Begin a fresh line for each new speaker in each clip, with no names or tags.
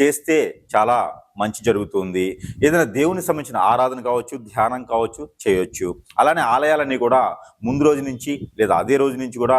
చేస్తే చాలా మంచి జరుగుతుంది. ఏదైనా దేవునికి సంబంధించిన ఆరాధన కావచ్చు ధ్యానం కావచ్చు చేయొచ్చు. అలానే ఆలయాలన్నీ కూడా ముందు రోజు నుంచి లేదా అదే రోజు నుంచి కూడా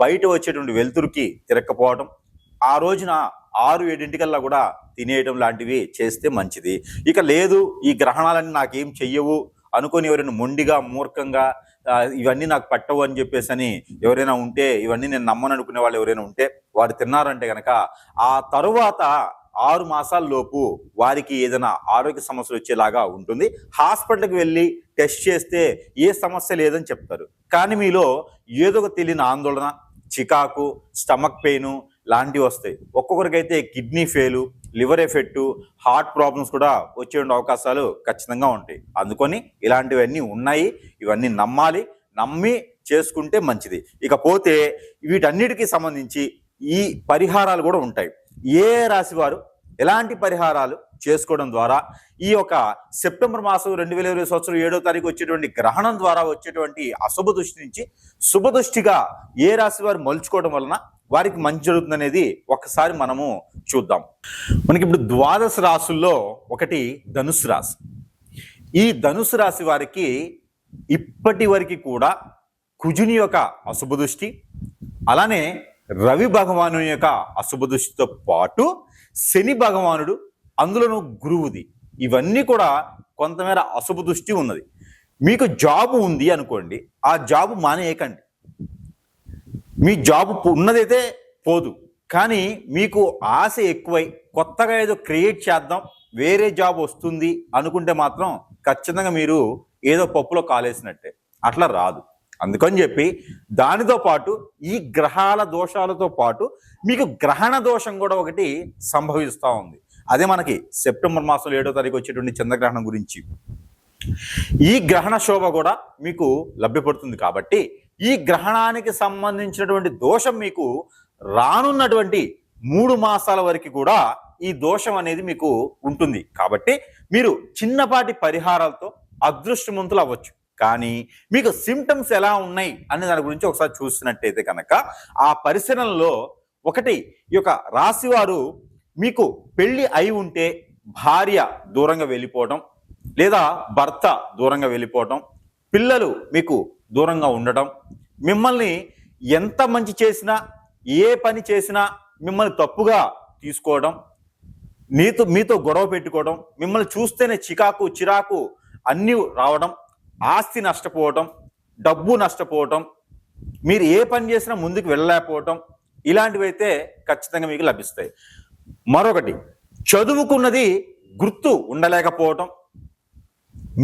బయట వచ్చేటువంటి వెలుతురుకి తిరక్కపోవడం ఆ రోజున ఆరు ఏడింటికల్లా కూడా తినేయడం లాంటివి చేస్తే మంచిది. ఇక లేదు ఈ గ్రహణాలన్నీ నాకేం చెయ్యవు అనుకొని ఎవరైనా మొండిగా మూర్ఖంగా ఇవన్నీ నాకు పట్టవు అని చెప్పేసి అని ఎవరైనా ఉంటే ఇవన్నీ నేను నమ్మను అనుకునే వాళ్ళు ఎవరైనా ఉంటే వారు తిన్నారంటే కనుక ఆ తరువాత ఆరు మాసాల లోపు వారికి ఏదైనా ఆరోగ్య సమస్యలు వచ్చేలాగా ఉంటుంది. హాస్పిటల్కి వెళ్ళి టెస్ట్ చేస్తే ఏ సమస్య లేదని చెప్తారు. కానీ మీలో ఏదో ఒక తెలియని ఆందోళన చికాకు స్టమక్ పెయిన్ లాంటివి వస్తాయి. ఒక్కొక్కరికైతే kidney fail liver effect heart problems కూడా వచ్చే అవకాశాలు ఖచ్చితంగా ఉంటాయి. అందుకొని ఇలాంటివన్నీ ఉన్నాయి. ఇవన్నీ నమ్మాలి. నమ్మి చేసుకుంటే మంచిది. ఇకపోతే వీటన్నిటికీ సంబంధించి ఈ పరిహారాలు కూడా ఉంటాయి. ఏ రాశి వారు ఎలాంటి పరిహారాలు చేసుకోవడం ద్వారా ఈ యొక్క సెప్టెంబర్ మాసం రెండు వేల ఇరవై సంవత్సరం ఏడో తారీఖు వచ్చేటువంటి గ్రహణం ద్వారా వచ్చేటువంటి అశుభ దృష్టి నుంచి శుభదృష్టిగా ఏ రాశి వారు మలుచుకోవడం వలన వారికి మంచి జరుగుతుంది అనేది ఒకసారి మనము చూద్దాం. మనకి ఇప్పుడు ద్వాదశ రాసుల్లో ఒకటి ధనుసు రాశి. ఈ ధనుసు రాశి వారికి ఇప్పటి వరకు కూడా కుజుని యొక్క అశుభ దృష్టి అలానే రవి భగవాను యొక్క అశుభ దృష్టితో పాటు శని భగవానుడు అందులోనూ గురువుది. ఇవన్నీ కూడా కొంతమేర అశుభ దృష్టి ఉన్నది. మీకు జాబ్ ఉంది అనుకోండి ఆ జాబ్ మానేయకండి. మీ జాబ్ ఉన్నదైతే పోదు. కానీ మీకు ఆశ ఎక్కువై కొత్తగా ఏదో క్రియేట్ చేద్దాం వేరే జాబ్ వస్తుంది అనుకుంటే మాత్రం ఖచ్చితంగా మీరు ఏదో పప్పులో కాలేసినట్టే. అట్లా రాదు. అందుకని చెప్పి దానితో పాటు ఈ గ్రహాల దోషాలతో పాటు మీకు గ్రహణ దోషం కూడా ఒకటి సంభవిస్తూ ఉంది. అదే మనకి సెప్టెంబర్ మాసంలో ఏడో తారీఖు వచ్చేటువంటి చంద్రగ్రహణం గురించి. ఈ గ్రహణ శోభ కూడా మీకు లభ్యపడుతుంది కాబట్టి ఈ గ్రహణానికి సంబంధించినటువంటి దోషం మీకు రానున్నటువంటి మూడు మాసాల వరకు కూడా ఈ దోషం అనేది మీకు ఉంటుంది. కాబట్టి మీరు చిన్నపాటి పరిహారాలతో అదృష్టవంతులు అవ్వచ్చు. కానీ మీకు సిమ్టమ్స్ ఎలా ఉన్నాయి అనే దాని గురించి ఒకసారి చూసినట్టయితే కనుక ఆ పరిశీలనలో ఒకటి ఈ యొక్క రాశివారు మీకు పెళ్ళి అయి ఉంటే భార్య దూరంగా వెళ్ళిపోవడం లేదా భర్త దూరంగా వెళ్ళిపోవటం పిల్లలు మీకు దూరంగా ఉండటం మిమ్మల్ని ఎంత మంచి చేసినా ఏ పని చేసినా మిమ్మల్ని తప్పుగా తీసుకోవడం మీతో మీతో గొడవ పెట్టుకోవడం మిమ్మల్ని చూస్తేనే చికాకు చిరాకు అన్నీ రావడం ఆస్తి నష్టపోవటం డబ్బు నష్టపోవటం మీరు ఏ పని చేసినా ముందుకు వెళ్ళలేకపోవటం ఇలాంటివైతే ఖచ్చితంగా మీకు లభిస్తాయి. మరొకటి చదువుకున్నది గుర్తు ఉండలేకపోవటం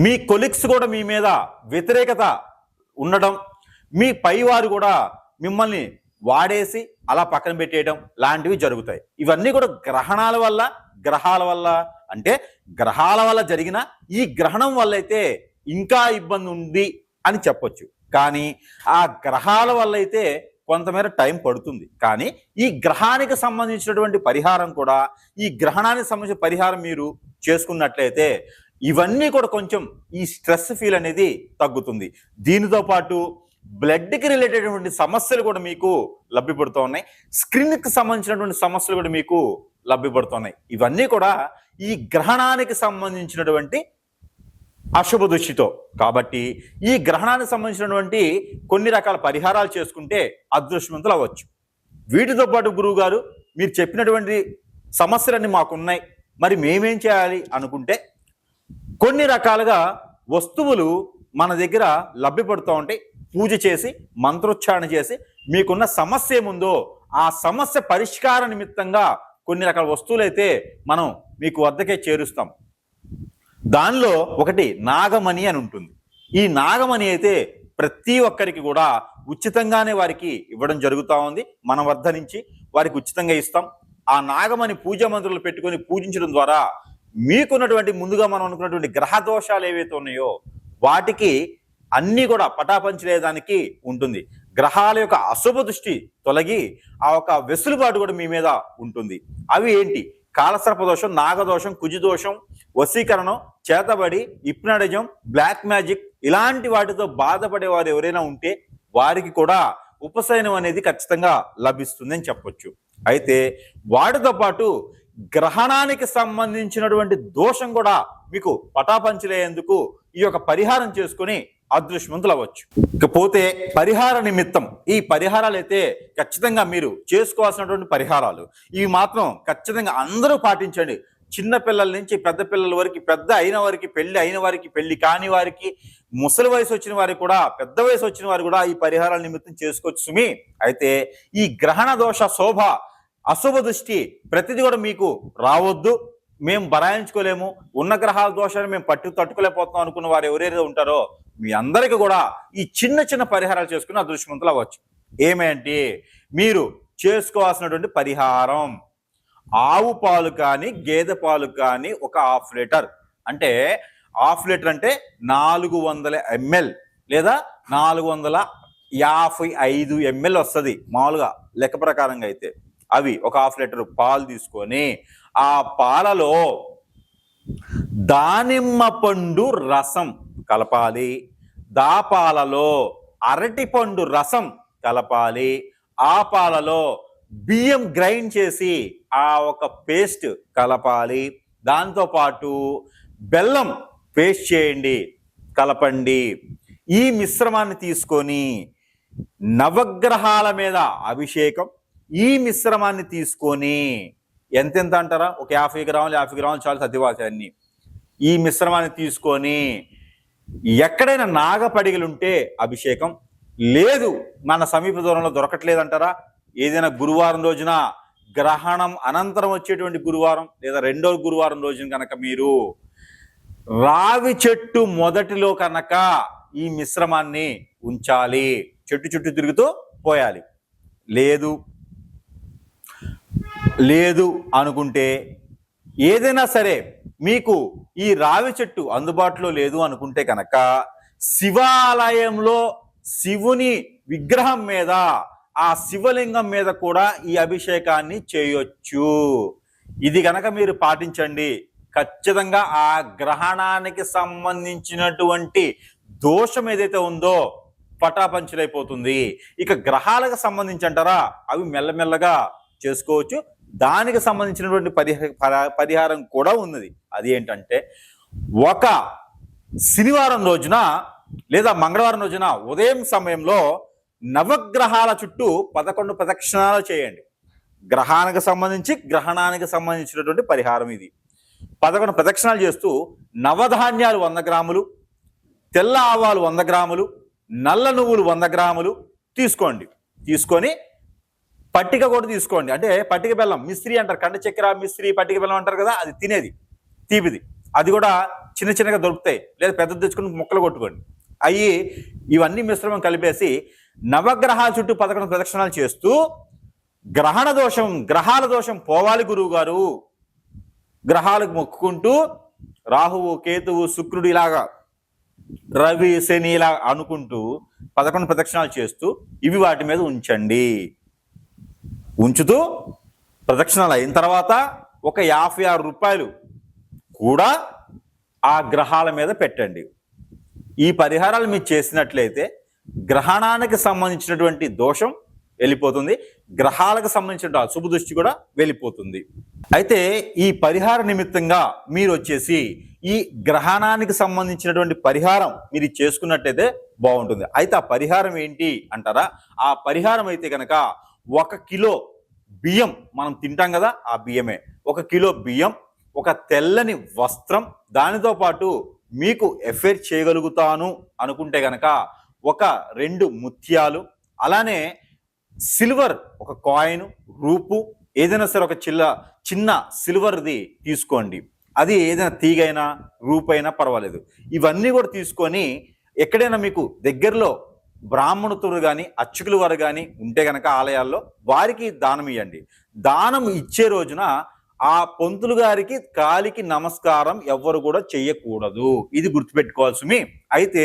మీ కొలిక్స్ కూడా మీ మీద వ్యతిరేకత ఉండడం మీ పైవారు కూడా మిమ్మల్ని వాడేసి అలా పక్కన పెట్టేయడం లాంటివి జరుగుతాయి. ఇవన్నీ కూడా గ్రహణాల వల్ల గ్రహాల వల్ల అంటే గ్రహాల వల్ల జరిగిన ఈ గ్రహణం వల్ల అయితే ఇంకా ఇబ్బంది ఉంది అని చెప్పొచ్చు. కానీ ఆ గ్రహాల వల్ల అయితే కొంతమేర టైం పడుతుంది. కానీ ఈ గ్రహానికి సంబంధించినటువంటి పరిహారం కూడా ఈ గ్రహణానికి సంబంధించిన పరిహారం మీరు చేసుకున్నట్లయితే ఇవన్నీ కూడా కొంచెం ఈ స్ట్రెస్ ఫీల్ అనేది తగ్గుతుంది. దీనితో పాటు బ్లడ్కి రిలేటెడ్ అటువంటి సమస్యలు కూడా మీకు లభ్యపడుతూ ఉన్నాయి స్క్రీన్కి సంబంధించినటువంటి సమస్యలు కూడా మీకు లభ్యపడుతున్నాయి. ఇవన్నీ కూడా ఈ గ్రహణానికి సంబంధించినటువంటి అశుభ దృష్టితో కాబట్టి ఈ గ్రహణానికి సంబంధించినటువంటి కొన్ని రకాల పరిహారాలు చేసుకుంటే అదృష్టవంతులు అవ్వచ్చు. వీటితో పాటు గురువు గారు మీరు చెప్పినటువంటి సమస్యలన్నీ మాకున్నాయి. మరి మేమేం చేయాలి అనుకుంటే కొన్ని రకాలుగా వస్తువులు మన దగ్గర లభ్యపడుతూ ఉంటాయి. పూజ చేసి మంత్రోచ్చారణ చేసి మీకున్న సమస్య ఏముందో ఆ సమస్య పరిష్కార నిమిత్తంగా కొన్ని రకాల వస్తువులు అయితే మనం మీకు వద్దకే చేరుస్తాం. దానిలో ఒకటి నాగమణి అని ఉంటుంది. ఈ నాగమణి అయితే ప్రతి ఒక్కరికి కూడా ఉచితంగానే వారికి ఇవ్వడం జరుగుతూ ఉంది. మన వద్ద నుంచి వారికి ఉచితంగా ఇస్తాం. ఆ నాగమణి పూజా మంత్రులు పెట్టుకొని పూజించడం ద్వారా మీకున్నటువంటి ముందుగా మనం అనుకున్నటువంటి గ్రహ దోషాలు ఏవైతే ఉన్నాయో వాటికి అన్నీ కూడా పటాపంచలేదానికి ఉంటుంది. గ్రహాల యొక్క అశుభ దృష్టి తొలగి ఆ యొక్క వెసులుబాటు కూడా మీ మీద ఉంటుంది. అవి ఏంటి? కాలసర్పదోషం నాగదోషం కుజిదోషం వశీకరణం చేతబడి ఇప్నడిజం బ్లాక్ మ్యాజిక్ ఇలాంటి వాటితో బాధపడే వారు ఎవరైనా ఉంటే వారికి కూడా ఉపశయనం అనేది ఖచ్చితంగా లభిస్తుందని చెప్పొచ్చు. అయితే వాటితో పాటు గ్రహణానికి సంబంధించినటువంటి దోషం కూడా మీకు పటాపంచలేందుకు ఈ యొక్క పరిహారం చేసుకుని అదృష్టవంతులు అవ్వచ్చు ఇకపోతే పరిహార నిమిత్తం ఈ పరిహారాలు అయితే ఖచ్చితంగా మీరు చేసుకోవాల్సినటువంటి పరిహారాలు. ఇవి మాత్రం ఖచ్చితంగా అందరూ పాటించండి. చిన్న పిల్లల నుంచి పెద్ద పిల్లల వరకు పెద్ద అయిన వారికి పెళ్ళి అయిన వారికి పెళ్ళి కాని వారికి ముసలి వయసు వచ్చిన వారికి కూడా పెద్ద వయసు వచ్చిన వారు కూడా ఈ పరిహారాల నిమిత్తం చేసుకోవచ్చు సుమి. అయితే ఈ గ్రహణ దోష శోభ అశుభ దృష్టి ప్రతిదీ కూడా మీకు రావద్దు. మేము బరాయించుకోలేము. ఉన్న గ్రహాల దోషాన్ని మేము పట్టు తట్టుకోలేకపోతున్నాం అనుకున్న వారు ఎవరైతే ఉంటారో మీ అందరికీ కూడా ఈ చిన్న చిన్న పరిహారాలు చేసుకుని అదృష్టవంతులు అవ్వచ్చు. ఏమేంటి? మీరు చేసుకోవాల్సినటువంటి పరిహారం. ఆవు పాలు కానీ గేదె పాలు కానీ ఒక హాఫ్ లీటర్. అంటే హాఫ్ లీటర్ అంటే నాలుగు వందల ఎంఎల్ లేదా నాలుగు వందల యాభై ఐదు ఎంఎల్ వస్తుంది మామూలుగా లెక్క ప్రకారంగా అయితే. అవి ఒక హాఫ్ లీటర్ పాలు తీసుకొని ఆ పాలలో దానిమ్మ పండు రసం కలపాలి. దాపాలలో పాలలో అరటిపండు రసం కలపాలి. ఆ పాలలో బియ్యం గ్రైండ్ చేసి ఆ ఒక పేస్ట్ కలపాలి. దాంతో పాటు బెల్లం పేస్ట్ చేయండి కలపండి. ఈ మిశ్రమాన్ని తీసుకొని నవగ్రహాల మీద అభిషేకం. ఈ మిశ్రమాన్ని తీసుకొని ఎంతెంత అంటారా? ఒక యాభై గ్రాములు యాభై గ్రాములు చాలు సర్దివాసి ఈ మిశ్రమాన్ని తీసుకొని ఎక్కడైనా నాగపడిగలుంటే అభిషేకం. లేదు మన సమీప దూరంలో దొరకట్లేదంటారా? ఏదైనా గురువారం రోజున గ్రహణం అనంతరం వచ్చేటువంటి గురువారం లేదా రెండో గురువారం రోజున కనుక మీరు రావి చెట్టు మొదటిలో కనుక ఈ మిశ్రమాన్ని ఉంచాలి. చెట్టు చుట్టూ తిరుగుతూ పోయాలి. లేదు. లేదు అనుకుంటే ఏదైనా సరే మీకు ఈ రావి చెట్టు అందుబాటులో లేదు అనుకుంటే కనుక శివాలయంలో శివుని విగ్రహం మీద ఆ శివలింగం మీద కూడా ఈ అభిషేకాన్ని చేయొచ్చు. ఇది గనక మీరు పాటించండి ఖచ్చితంగా ఆ గ్రహణానికి సంబంధించినటువంటి దోషం ఏదైతే ఉందో పటాపంచులైపోతుంది. ఇక గ్రహాలకు సంబంధించి అంటారా అవి మెల్లమెల్లగా చేసుకోవచ్చు. దానికి సంబంధించినటువంటి పరిహ పరిహారం కూడా ఉన్నది. అది ఏంటంటే ఒక శనివారం రోజున లేదా మంగళవారం రోజున ఉదయం సమయంలో నవగ్రహాల చుట్టూ పదకొండు ప్రదక్షిణాలు చేయండి. గ్రహానికి సంబంధించి గ్రహణానికి సంబంధించినటువంటి పరిహారం ఇది. పదకొండు ప్రదక్షిణాలు చేస్తూ నవధాన్యాలు వంద గ్రాములు తెల్ల ఆవాలు వంద గ్రాములు నల్ల నువ్వులు వంద గ్రాములు తీసుకోండి. తీసుకొని పట్టిక కూడా తీసుకోండి. అంటే పట్టిక బెల్లం మిస్త్రీ అంటారు. కండ చక్కెర మిస్త్రీ పట్టిక బెల్లం అంటారు కదా అది తినేది తీపిది. అది కూడా చిన్న చిన్నగా దొరుకుతాయి. లేదా పెద్ద తెచ్చుకుని ముక్కలు కొట్టుకోండి. అవి ఇవన్నీ మిశ్రమం కలిపేసి నవగ్రహాల చుట్టూ పదకొండు ప్రదక్షిణాలు చేస్తూ గ్రహణ దోషం గ్రహాల దోషం పోవాలి గురువు గారు గ్రహాలకు మొక్కుకుంటూ రాహువు కేతువు శుక్రుడు ఇలాగా రవి శని ఇలా అనుకుంటూ పదకొండు ప్రదక్షిణాలు చేస్తూ ఇవి వాటి మీద ఉంచండి. ఉంచుతూ ప్రదక్షిణాలు అయిన తర్వాత ఒక యాభై ఆరు రూపాయలు కూడా ఆ గ్రహాల మీద పెట్టండి. ఈ పరిహారాలు మీరు చేసినట్లయితే గ్రహణానికి సంబంధించినటువంటి దోషం వెళ్ళిపోతుంది. గ్రహాలకు సంబంధించిన అశుభ దృష్టి కూడా వెళ్ళిపోతుంది. అయితే ఈ పరిహార నిమిత్తంగా మీరు వచ్చేసి ఈ గ్రహణానికి సంబంధించినటువంటి పరిహారం మీరు చేసుకున్నట్టయితే బాగుంటుంది. అయితే ఆ పరిహారం ఏంటి అంటారా? ఆ పరిహారం అయితే కనుక ఒక కిలో బియ్యం మనం తింటాం కదా ఆ బియ్యమే. ఒక కిలో బియ్యం ఒక తెల్లని వస్త్రం దానితో పాటు మీకు ఎఫైర్ చేయగలుగుతాను అనుకుంటే కనుక ఒక రెండు ముత్యాలు అలానే సిల్వర్ ఒక కాయిన్ రూపు ఏదైనా సరే ఒక చిల్ల చిన్న సిల్వర్ది తీసుకోండి. అది ఏదైనా తీగైనా రూపైనా పర్వాలేదు. ఇవన్నీ కూడా తీసుకొని ఎక్కడైనా మీకు దగ్గరలో బ్రాహ్మణుతులు కానీ అర్చకులు వారు కానీ ఉంటే గనక ఆలయాల్లో వారికి దానం ఇవ్వండి దానం ఇచ్చే రోజున ఆ పొంతులు గారికి కాలికి నమస్కారం ఎవ్వరు కూడా చెయ్యకూడదు. ఇది గుర్తుపెట్టుకోవాల్సి అయితే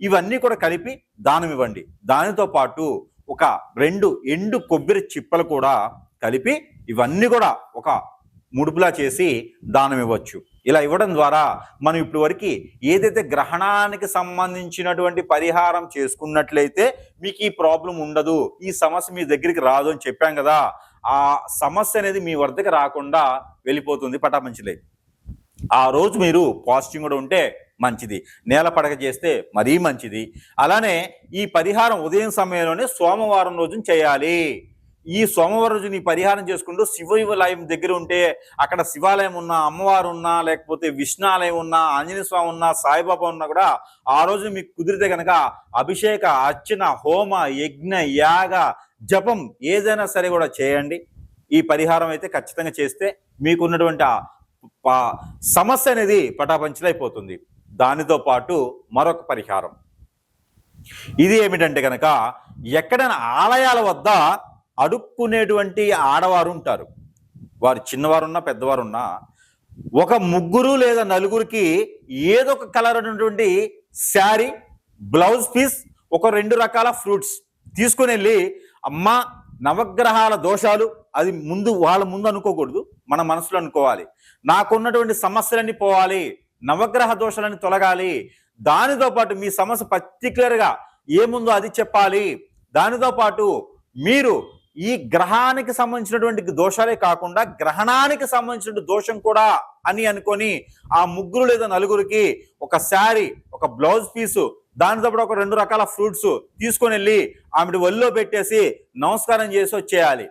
ఇవన్నీ కూడా కలిపి దానం ఇవ్వండి. దానితో పాటు ఒక రెండు ఎండు కొబ్బరి చిప్పలు కూడా కలిపి ఇవన్నీ కూడా ఒక ముడుపులా చేసి దానం ఇవ్వచ్చు. ఇలా ఇవ్వడం ద్వారా మనం ఇప్పటి వరకు ఏదైతే గ్రహణానికి సంబంధించినటువంటి పరిహారం చేసుకున్నట్లయితే మీకు ఈ ప్రాబ్లం ఉండదు ఈ సమస్య మీ దగ్గరికి రాదు అని చెప్పాం కదా ఆ సమస్య అనేది మీ వద్దకు రాకుండా వెళ్ళిపోతుంది పటాపంచలే. ఆ రోజు మీరు పాజిటివ్ కూడా ఉంటే మంచిది. నేల పడక చేస్తే మరీ మంచిది. అలానే ఈ పరిహారం ఉదయం సమయంలోనే సోమవారం రోజున చేయాలి. ఈ సోమవారం రోజు నీ పరిహారం చేసుకుంటూ శివాలయం దగ్గర ఉంటే అక్కడ శివాలయం ఉన్నా అమ్మవారు ఉన్నా లేకపోతే విష్ణాలయం ఉన్నా ఆంజనేయ స్వామి ఉన్నా సాయిబాబా ఉన్నా కూడా ఆ రోజు మీకు కుదిరితే కనుక అభిషేక అర్చన హోమ యజ్ఞ యాగ జపం ఏదైనా సరే కూడా చేయండి. ఈ పరిహారం అయితే ఖచ్చితంగా చేస్తే మీకున్నటువంటి ఆ సమస్య అనేది పటాపంచలైపోతుంది దానితో పాటు మరొక పరిహారం. ఇది ఏమిటంటే కనుక ఎక్కడైనా ఆలయాల వద్ద అడుక్కునేటువంటి ఆడవారు ఉంటారు. వారు చిన్నవారున్నా పెద్దవారున్నా ఒక ముగ్గురు లేదా నలుగురికి ఏదో ఒక కలర్ ఉన్నటువంటి శారీ బ్లౌజ్ పీస్ ఒక రెండు రకాల ఫ్రూట్స్ తీసుకుని వెళ్ళి అమ్మ నవగ్రహాల దోషాలు అది ముందు వాళ్ళ ముందు అనుకోకూడదు. మన మనసులో అనుకోవాలి. నాకున్నటువంటి సమస్యలన్నీ పోవాలి నవగ్రహ దోషాలన్నీ తొలగాలి దానితో పాటు మీ సమస్య పర్టికులర్గా ఏముందో అది చెప్పాలి. దానితో పాటు మీరు ఈ గ్రహానికి సంబంధించినటువంటి దోషాలే కాకుండా గ్రహణానికి సంబంధించిన దోషం కూడా అని అనుకొని ఆ ముగ్గురు లేదా నలుగురికి ఒక శారీ ఒక బ్లౌజ్ పీసు దానితో పాటు ఒక రెండు రకాల ఫ్రూట్స్ తీసుకొని వెళ్ళి ఆమె ఒళ్ళో పెట్టేసి నమస్కారం చేసి వచ్చేయాలి.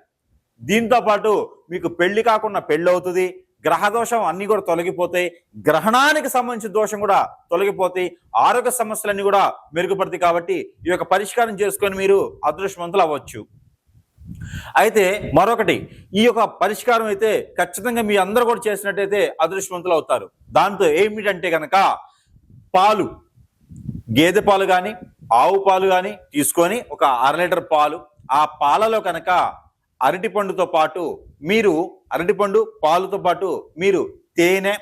దీంతో పాటు మీకు పెళ్ళి కాకుండా పెళ్ళి అవుతుంది గ్రహ దోషం అన్ని కూడా తొలగిపోతాయి గ్రహణానికి సంబంధించిన దోషం కూడా తొలగిపోతాయి ఆరోగ్య సమస్యలన్నీ కూడా మెరుగుపడతాయి కాబట్టి ఈ యొక్క పరిష్కారం చేసుకొని మీరు అదృష్టవంతులు అవ్వచ్చు. అయితే మరొకటి ఈ యొక్క పరిష్కారం అయితే ఖచ్చితంగా మీ అందరూ కూడా చేసినట్టయితే అదృష్టవంతులు అవుతారు. దాంతో ఏమిటంటే కనుక పాలు గేదె పాలు కానీ ఆవు పాలు కానీ తీసుకొని ఒక అర లీటర్ పాలు ఆ పాలలో కనుక అరటిపండుతో పాటు మీరు అరటిపండు పాలుతో పాటు మీరు తేనె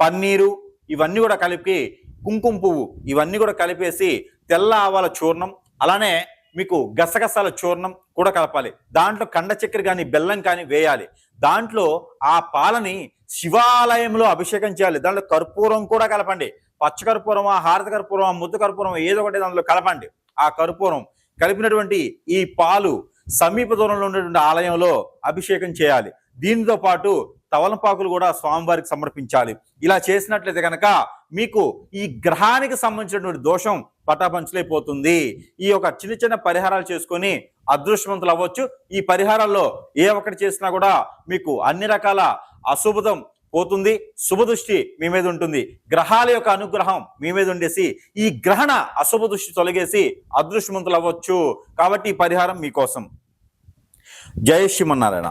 పన్నీరు ఇవన్నీ కూడా కలిపి కుంకుమ పువ్వు ఇవన్నీ కూడా కలిపేసి తెల్ల ఆవాల చూర్ణం అలానే మీకు గసగసాల చూర్ణం కూడా కలపాలి. దాంట్లో కండ చక్కెర కానీ బెల్లం కానీ వేయాలి. దాంట్లో ఆ పాలని శివాలయంలో అభిషేకం చేయాలి. దాంట్లో కర్పూరం కూడా కలపండి. పచ్చకర్పూరమా హారత కర్పూరమా ముద్దు కర్పూరం ఏదో ఒకటి దాంట్లో కలపండి. ఆ కర్పూరం కలిపినటువంటి ఈ పాలు సమీప దూరంలో ఉన్నటువంటి ఆలయంలో అభిషేకం చేయాలి. దీనితో పాటు తవలపాకులు కూడా స్వామివారికి సమర్పించాలి. ఇలా చేసినట్లయితే కనుక మీకు ఈ గ్రహానికి సంబంధించినటువంటి దోషం పటాపంచలైపోతుంది. ఈ యొక్క చిన్న చిన్న పరిహారాలు చేసుకొని అదృష్టవంతులు అవ్వచ్చు. ఈ పరిహారాల్లో ఏ ఒక్కటి చేసినా కూడా మీకు అన్ని రకాల అశుభతం పోతుంది. శుభదృష్టి మీ మీద ఉంటుంది. గ్రహాల యొక్క అనుగ్రహం మీ మీద ఉండేసి ఈ గ్రహణ అశుభ దృష్టి తొలగేసి అదృష్టవంతులు అవ్వచ్చు. కాబట్టి ఈ పరిహారం మీకోసం. జయ శ్రీమన్నారాయణ.